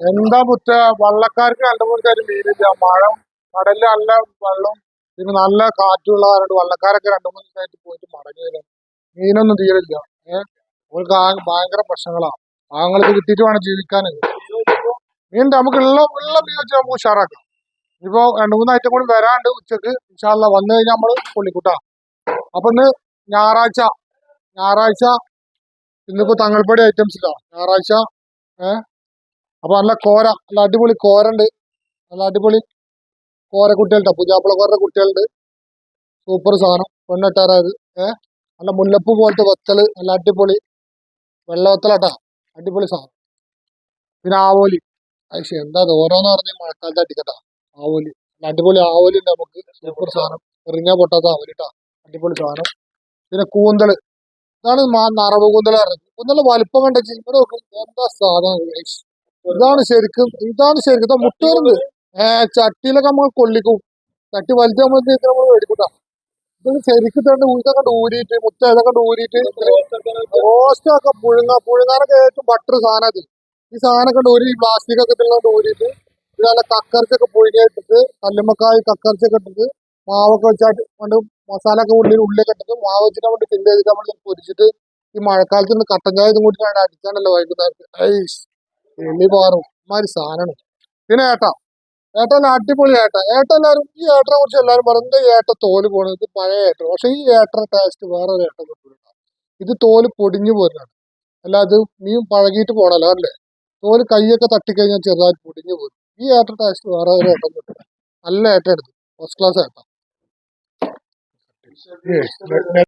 എന്താ മുറ്റ? വള്ളക്കാർക്ക് നല്ല കാര്യം മീനില്ല മഴ കടലിൽ നല്ല വെള്ളം പിന്നെ നല്ല കാറ്റുള്ള കാരണം വള്ളക്കാരൊക്കെ രണ്ടു മൂന്ന് ദിവസമായിട്ട് പോയിട്ട് മടങ്ങിയില്ല മീനൊന്നും തീരില്ല ഏഹ് അവർക്ക് ഭയങ്കര പ്രശ്നങ്ങളാ. ആങ്ങൾക്ക് കിട്ടിയിട്ട് വേണം ജീവിക്കാൻ മീൻ നമുക്ക് ഉള്ള ഉള്ള മീൻ വെച്ച് നമുക്ക് ഉഷാറാക്കാം. ഇപ്പൊ രണ്ടു ഐറ്റം കൂടി വരാണ്ട് ഉച്ചയ്ക്ക് ഇൻഷാല്ല വന്നു കഴിഞ്ഞാൽ നമ്മൾ പൊള്ളിക്കുട്ടാ. അപ്പൊ ഇന്ന് ഞായറാഴ്ച ഞായറാഴ്ച ഇന്നിപ്പോ തങ്ങൾപ്പടി ഐറ്റംസ് ഇല്ല? ഞായറാഴ്ച ഏഹ് അപ്പൊ നല്ല കോര നല്ല അടിപൊളി കോരണ്ട്. നല്ല അടിപൊളി കോര കുട്ടികളുണ്ട് പൂജാപ്പള കോരുടെ കുട്ടികളുണ്ട് സൂപ്പർ സാധനം പെണ്ണെട്ടാറായത് ഏഹ് നല്ല മുല്ലപ്പൂ പോലത്തെ വത്തൽ നല്ല അടിപൊളി വെള്ള വത്തലാട്ടാ അടിപൊളി സാധനം. പിന്നെ ആവോലി. ഐശ്ശി എന്താ ഇത് ഓരോന്ന് പറഞ്ഞ മഴക്കാലത്ത് അടിക്കട്ടാ. ആവോലി. നല്ല അടിപൊളി ആവോലി ഉണ്ട് നമുക്ക്. സൂപ്പർ സാധനം. എറിഞ്ഞാ പൊട്ടാത്ത ആവോലിട്ടാ. അടിപൊളി സാധനം. പിന്നെ കൂന്തൽ ഇതാണ് നറവ് കുന്തല കുന്തല വലിപ്പം കണ്ട എന്താ സാധനം ഇതാണ് ശരിക്കും ഇതാണ് ശരിക്കും. മുട്ടേറുണ്ട് ഏഹ് ചട്ടിയിലൊക്കെ നമ്മൾ കൊള്ളിക്കും. ചട്ടി വലിച്ച നമ്മൾ നമ്മൾ മേടിക്കൂട്ടാ. ഇത് ശരിക്കും തന്നെ ഇതൊക്കെ ഊരിയിട്ട് മുട്ട ഇതൊക്കെ ഊരിയിട്ട് റോസ്റ്റ് ഒക്കെ പുഴുങ്ങ പുഴുങ്ങാനൊക്കെ ഏറ്റവും ബട്ടർ സാധനം ഈ സാധനമൊക്കെ ഊരി പ്ലാസ്റ്റിക് ഒക്കെ ഇതിലുള്ള ഊരിയിട്ട് ഇതുപോലെ കക്കർച്ചൊക്കെ പുഴുങ്ങിയിട്ടിട്ട് കല്ലുമ്മക്കായ് കക്കർച്ചൊക്കെ ഇട്ടിട്ട് മാവൊക്കെ വെച്ചാട്ട് കൊണ്ട് മസാല ഒക്കെ ഉള്ളിൽ ഉള്ളിലേക്ക് ഇട്ടിട്ട് മാവ് വെച്ചിട്ട് നമ്മൾ ഫില്ല് ചെയ്തിട്ട് നമ്മൾ പൊരിച്ചിട്ട് ഈ മഴക്കാലത്ത് നിന്ന് കട്ടൻ ചായ ഇതും കൂടി അടിക്കാണല്ലോ വൈകുന്നേരത്ത്. എള്ളി പാറും ഇമാതിരി സാധനമാണ്. പിന്നെ ഏട്ടാ ഏട്ട നല്ല അടിപൊളി ഏട്ട. ഏട്ട എല്ലാവരും ഈ ഏട്ടനെ കുറിച്ച് എല്ലാവരും പറയുന്നത് ഏട്ട തോൽ പോണത്? ഇത് പഴയ ഏട്ട. പക്ഷെ ഈ ഏട്ട ടേസ്റ്റ് വേറെ ഒരു ഏട്ട കിട്ടൂല ഇത് തോൽ പൊടിഞ്ഞു പോരുന്നതാണ്. അല്ല അത് മീൻ പഴകിയിട്ട് പോണല്ലോ അല്ലേ തോൽ കൈയൊക്കെ തട്ടിക്കഴിഞ്ഞാൽ ചെറുതായിട്ട് പൊടിഞ്ഞു പോരും. ഈ ഏട്ട ടേസ്റ്റ് വേറെ ഒരു ഏട്ടം കിട്ടില്ല നല്ല ഏട്ട എടുത്തു ഫസ്റ്റ് ക്ലാസ് ഏട്ട. Yes, that, that